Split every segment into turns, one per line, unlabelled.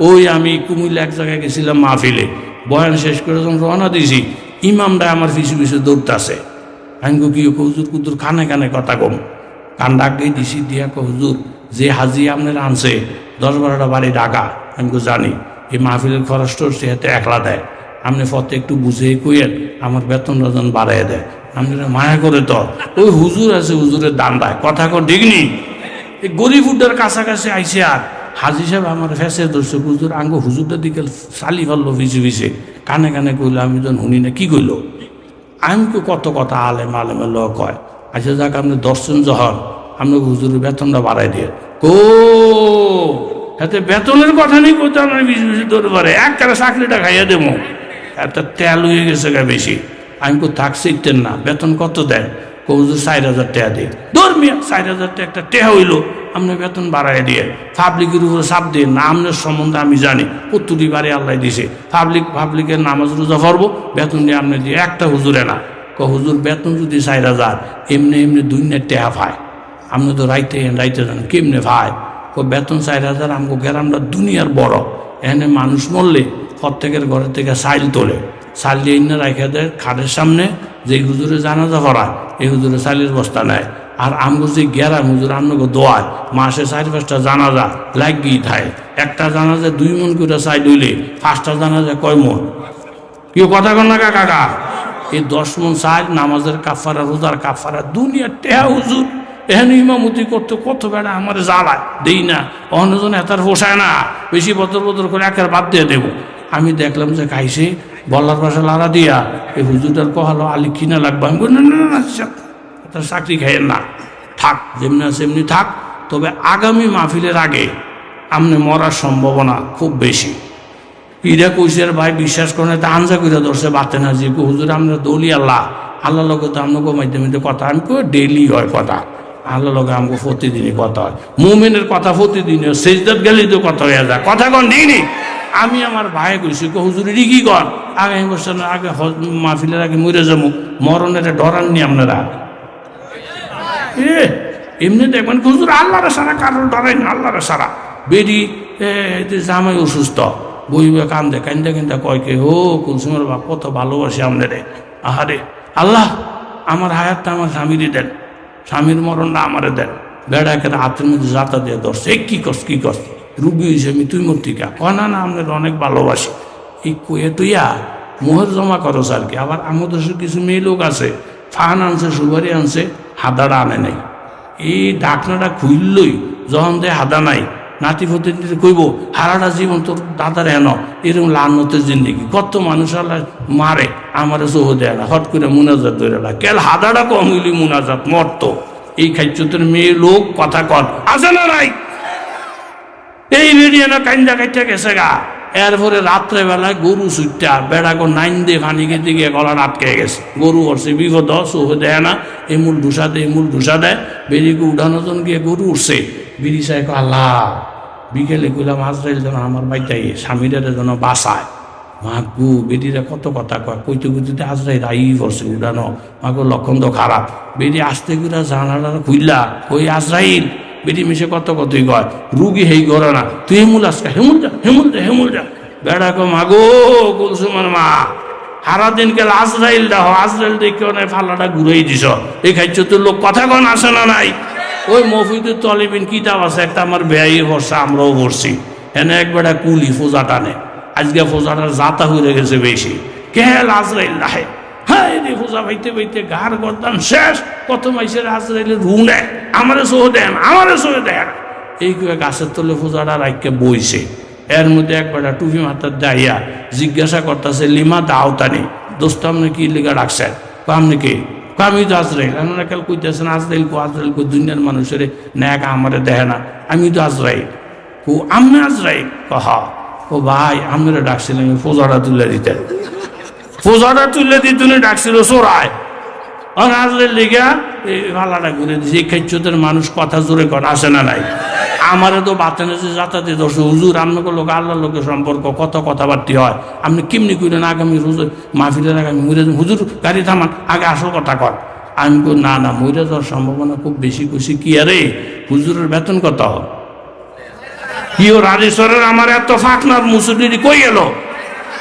ওই আমি কুমিল্লা এক জায়গায় গেছিলাম মাহফিলে। বয়ান শেষ করে যখন রওনা দিছি ইমামরা আমার পিছু পিছু দৌড়তাছে। আমি কি হুজুর? কুদুর কানে কানে কথা কম। কান ডাকে দিছি, দিয়া হুজুর, যে হাজি আপনার আনছে, দশ বারোটা বাড়ি ডাকা আমি জানি। এই মাহফিলের খরচ টরচ হাতে একলা দেয়। আপনি ফতে একটু বুঝে কইয়েন, আমার বেতন রজন বাড়াই দেয়। আপনারা মায়া করে তো। ওই হুজুর আছে, হুজুরের দান দেয়। কথা কর ডিগনি? এই গরিব উড্ডার কাছাকাছি আইসে আর। হাজি সাহেব আমার ফেসে ধরছে, হুজুর, আঙ্গ হুজুরটা দিকে চালি ফেলল, ভিজে ভিজে। কানে কানে কইলো, আমি যখন শুনি না, কি কইলো? আমি কত কথা আলেম আলেমে ল কয়। আচ্ছা যাক, আপনি দর্শন জহর, আপনি হুজুরের বেতনটা বাড়াই দিয়ে। কো হাতে বেতনের কথা নেই কইতে আপনার বেশি বেশি ধরে পারে এক কারে চাকরিটা খাইয়া দেবো। একটা তেল হয়ে গেছে গা বেশি। আমি কো থাক, শিখতেন না। বেতন কত দেন কৌজুর চার হাজার টাকা দিয়ে ধর মিয়া চার হাজার টাকা, একটা টেহা হইল। আপনি বেতন বাড়াই দিয়ে। পাবলিকের উপরে চাপ দিয়ে না আপনার সম্বন্ধে আমি জানি। প্রত্যুটি বাড়ি আল্লাহ দিছে। পাবলিক, পাবলিকের নামাজ রোজা পড়ব বেতন দিয়ে আপনি দিয়ে একটা হুজুরে না ক হুজুর, বেতন যদি চার হাজার, এমনি এমনি নেট টেহা পায় আপনি তো রাইতে রাইতে যান কেমনে ভাই? ও বেতন চার হাজার, আমগো গ্রামটা দুনিয়ার বড়। এখানে মানুষ মরলে প্রত্যেকের ঘরের থেকে সাইল তোলে। সাইল দিয়ে রাখা দেয় খাটের সামনে যে হুজুরে জানাজা করা এই হুজুরে সাইলের বস্তা নেয়। আর আমগো যে গেরাম হুজুর আমগো দোয়ায়, মাসে চার পাঁচটা জানাজা লাগিয়ে থাকে একটা জানাজা দুই মন করে চাই হইলে পাঁচটা জানাজা কয় মন? কেউ কথা কন না কাকা? এই দশ মন সাইড নামাজের কাফারা, রোজার কাফারা, দুনিয়ার টেহা হুজুর। এখানে ইমামতি করতে কত বেড়া আমার জ্বালায়, দেই না। অন্যজন এতার পোষায় না। বেশি বদর বদর করে একের বাদ দিয়ে দেবো। আমি দেখলাম যে খাইছে বলার পাশে লাড়া দিয়া, এই হুজুরটার কহালো, আলি কিনা লাগবে? আমি না না না তার চাকরি খাইয়েন না। থাক, যেমনি আছে এমনি থাক। তবে আগামী মাহফিলের আগে আপনি মরার সম্ভাবনা খুব বেশি। ইরা কইসের ভাই, বিশ্বাস করে তা আনজা করে ধরছে বাতে না, যে হুজুর আমরা দলি আল্লাহ। আল্লাহ লোক তো আপনাকে মাধ্যমে কথা, আমি কই ডেলি হয় কথা। আল্লাহ লোক আমাকে প্রতিদিনই কথা হয়। মুমেনের কথা প্রতিদিন সেজদাত গেলেই তো কথা হয়ে যায়। কথা কন দিইনি আমি আমার ভাই কইছি হুজুর কি কর আগামী বছর আগে মাহফিলের আগে মরে যাব মরণের ডরাননি আপনারা। এ, এমনি দেখবেন হুজুর, আল্লাহর সারা কারোর ডরাই না, আল্লাহর সারা। বেরি জামাই অসুস্থ। বইবে কান্দে কান্দে কান্দে কয় কে, ও কুলসুমের বাপ, কত ভালোবাসি আপনারে। আহারে, আল্লাহ, আমার হায়াতটা আমার স্বামীরই দেন। স্বামীর মরণটা আমারে দেন। বেড়াকে মধ্যে যাতা দিয়ে ধরছে। কি করস কি করস রুগী হয়েছে আমি তুই মূর্তিকা। কয় না না, আপনার অনেক ভালোবাসি। এই কয়ে তুইয়া মোহর জমা করস আর কি আবার আমাদের কিছু মেয়ে লোক আছে, ফান আনছে, সুপারি আনছে হাদাটা আনে নাই। এই ডাকনাটা খুললই যখন দে হাদা নাই, নাতি ফতে কইব, হারাটা জীবন তোর দাদার হেন এরকম লানতের জিন্দিগি। কত মানুষ আল্লাহ মারে, আমারে সহ দেয় না, হট করে মুনাজাত ধরে না কেল হাদাটা কম হইলি মুনাজাত, মরতো। এই খাইচতের মেয়ে লোক, কথা কর। আছে না নাই? এই রেডিও না কাইন্দা কাইটা গেছে গা। এরপরে রাত্রে বেলায় গরু সুইটা বেড়াগো নাইন দিয়ে ফানি খেতে গিয়ে গলা আটকে গেছে। গরু হরছে বিপদ সহে দেয় না এমুল ঢুসা দেয় এমুল ঢুসা দেয়। বেরিকে উঠানোর জন্য গিয়ে গরু উঠছে। বিড়ি চাই আল্লাহ, বিকেলে কইলাম আজরাইল যেন আমার বাইটাই স্বামীদের যেন বাসায় মাগু বেটিরা কত কথা কয়, কইতে কইতে আজরাইল আই পড়ছে উড়ানো মাগো লক্ষণ তো খারাপ। বেটি আসতে করে জানালা খুললা কই আজরাইল? বেটি মিশে কত কতই কয়, রুগী হেই করে না, তুই হেমুল আসকা হেমুল যা হেমুল যা হেমুল যা। বেড়া কো মাগো কুলসুমার মা সারা দিন গেল আজরাইল দাও আজরাইল দেখে অনেক ফাল্লাটা ঘুরেই দিছ। এই খাইছ তোর লোক, কথা কন, আসে না নাই? ওই মফিদুর তলিবিন কিতাব আছে, একটা আমার ব্যয়ী ভরসা, আমরাও ভরছি। এনে একবারে কুলি, ফোজা টানে। আজকে ফোজাটার জাতা হয়ে গেছে বেশি। কেল আজরাইল রাহে হ্যাঁ রে ফোজা পাইতে পাইতে গার গরদান শেষ। কত মাইসের আজরাইলে রু নেয়। আমারে সহ দেন, আমারে সহ দেন। এই করে গাছের তলে ফোজাটা রাখকে বইছে। এর মধ্যে একবার টুপি মাথার দাইয়া জিজ্ঞাসা করতেছে, লিমা দাওতানি দোস্ত, আপনি কি লিগা রাখছেন? আপনি কি? আমি তো আজরাইল। আপনারা কাল কইতেছেন, আজরাইল কো আজরাইল কো, দুনিয়ার মানুষের ন্যাক আমারে দেখে না। আমি তো আজরাইল। কো আমি আজরাইল? কহ ও ভাই আমরা ডাকছিলাম ফোজাটা তুলে দিতেন। ফোজাটা তুলে দিয়ে তুমি ডাকছিল আর আজরাইল লিগা, এই ভালাটা দিছে এই খেচ্ছদের মানুষ কথা জোরে কর আসে না নাই। আমারে তো বাতেনে যে যাতাতে দোষ হুজুর আপনাকে লোক আল্লাহ লোকের সম্পর্ক, কত কথাবার্তি হয়? আপনি কেমনি কইলেন, আগামী রোজ মাহফিলের আগামী মুরে হুজুর, গাড়ি থামান, আগে আসল কথা কর আমি কই, না না, মরে যাওয়ার সম্ভাবনা খুব বেশি। খুশি কি আরে, হুজুরের বেতন কত? কিও রাজেশ্বরের আমার এত ফাঁকনার মুসুরির কই এলো?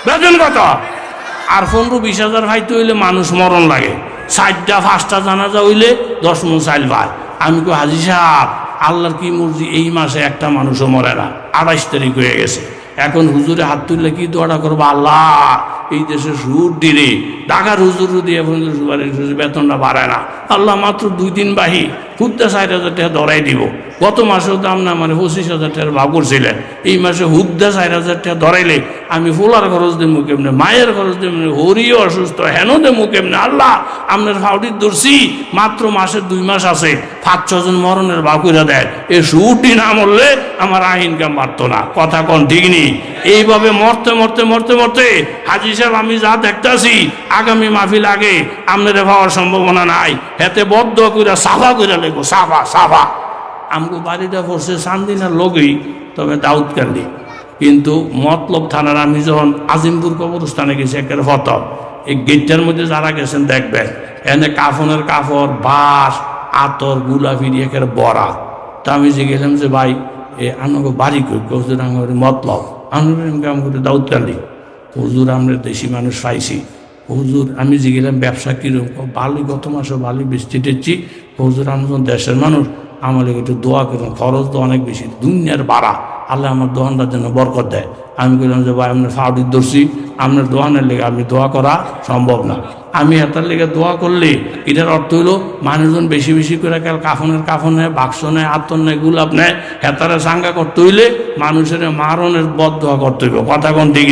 বেতন কত? আর পনেরো বিশ হাজার ভাইতে হইলে মানুষ মরণ লাগে। ষাটটা পাঁচটা জানাজা হইলে দশ মন চাইল ভাই আমি কো হাজি সাহেব, আল্লাহর কি মর্জি, এই মাসে একটা মানুষও মরে না। আড়াইশ তারিখ হয়ে গেছে। এখন হুজুরে হাত তুললে কি দোয়াটা করব? আল্লাহ, এই দেশে সুর দিলে। ঢাকার হুজুর দিয়ে সুপারিশ বেতনটা বাড়ায় না। আল্লাহ মাত্র দুই দিন বাহি হুদ্দা ষাট হাজার টাকা ধরাই দিব। গত মাসেও দাম না মানে পঁচিশ হাজার টাকার ভাব করছিলেন। এই মাসে হুদ্দা ষাট হাজার টাকা ধরাইলে আমি ফুলার খরচ দেবো কেমনে? মায়ের খরচ দেবো হরিও অসুস্থ হেন দেবো কেমনে? আল্লাহ, আপনার ফাউডির দর্শি মাত্র মাসের দুই মাস আছে। পাঁচ ছজন মরণের ভাব করে দেয়, এ সুটি না মরলে আমার আহ ইনকাম বাড়তো না। কথা কোন ঠিক নেই এইভাবে মরতে মরতে মরতে মরতে হাজি সাহেব, আমি যা দেখতাছি, আগামী মাহফিল আগে আপনাদের পাওয়ার সম্ভাবনা নাই। হেতে বদ্ধ করে সাফা করে লেগো সাফা সাফা। আমগো বাড়িটা পড়ছে সান্দিনার লগেই, তবে দাউদকান্দি। কিন্তু মতলব থানার আমি যখন আজিমপুর কবরস্থানে গেছি একের ফতব এই গেটটার মধ্যে যারা গেছেন, দেখবেন, এনে কাফনের কাফর, বাঁশ, আতর গুলাফিরি একের বড়া। তা আমি যে গেলাম যে, ভাই, এ আনগো বাড়ি কই? হুজুর, আমার মতলব। আমি কাম করে দাউদকান্দি। হুজুর, আমরা দেশি মানুষ পাইছি। হুজুর, আমি যে গেলাম ব্যবসা কীরকম বালি, গত মাসে বালি বৃষ্টি টেচ্ছি। হুজুর, আমি দেশের মানুষ, আমার একটু দোয়া করুন, খরচ তো অনেক বেশি, দুনিয়ার বাড়া আল্লাহ আমার দোকানটার জন্য বরকত দেয়। আমি বললাম যে, ভাই আপনার ফাউডির দর্শি আপনার দোকানের লেগে আপনি দোয়া করা সম্ভব না। আমি এটার লেগে দোয়া করলে এটার অর্থ হইল, মানুষজন বেশি বেশি করে কাল কাফনের কাফন বাক্স নেয় আত্মন নেয়, গুলাপ নেয়, হেতারে সাঙ্গা করতে হইলে মানুষের মারণের বদ দোয়া করতে হইব। কথা কোন ঠিক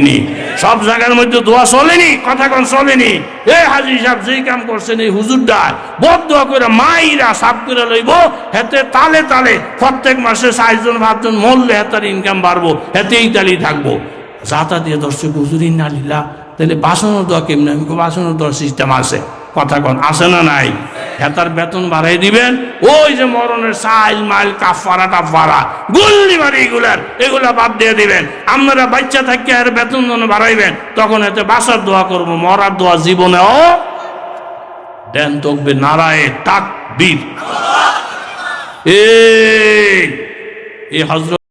সব জায়গার মধ্যে দোয়া চলেনি, কথা কোন চলেনি? এ হাজি সাহেব যেই কাম করছেন, এই হুজুরটা বদ দোয়া করে মাইরা সাফ করে লইব, হেতে তালে তালে প্রত্যেক মাসে চারজন, পাঁচজন মরলে হেতার ইনকাম বাড়বো হেতে ইতালি থাকব। যাতা দিয়ে দর্শক হুজুরি না লিলা তাহলে বাসনের দোয়া কেমনি আমি বাসনের দোয়ার সিস্টেম আছে। কথা কন, আছে না নাই? হেতার বেতন বাড়াই দিবেন। ওই যে মরণের সাইল মাইল কাফারা টাফারা গুল্লি মারি এগুলার, এগুলা বাদ দিয়ে দিবেন। আপনারা বাচ্চা থাকি আর বেতন যখন বাড়াইবেন, তখন এতে বাসার দোয়া করব, মরার দোয়া জীবনে ও দেন তকবে নারায়ে তাক বীর এই হজরত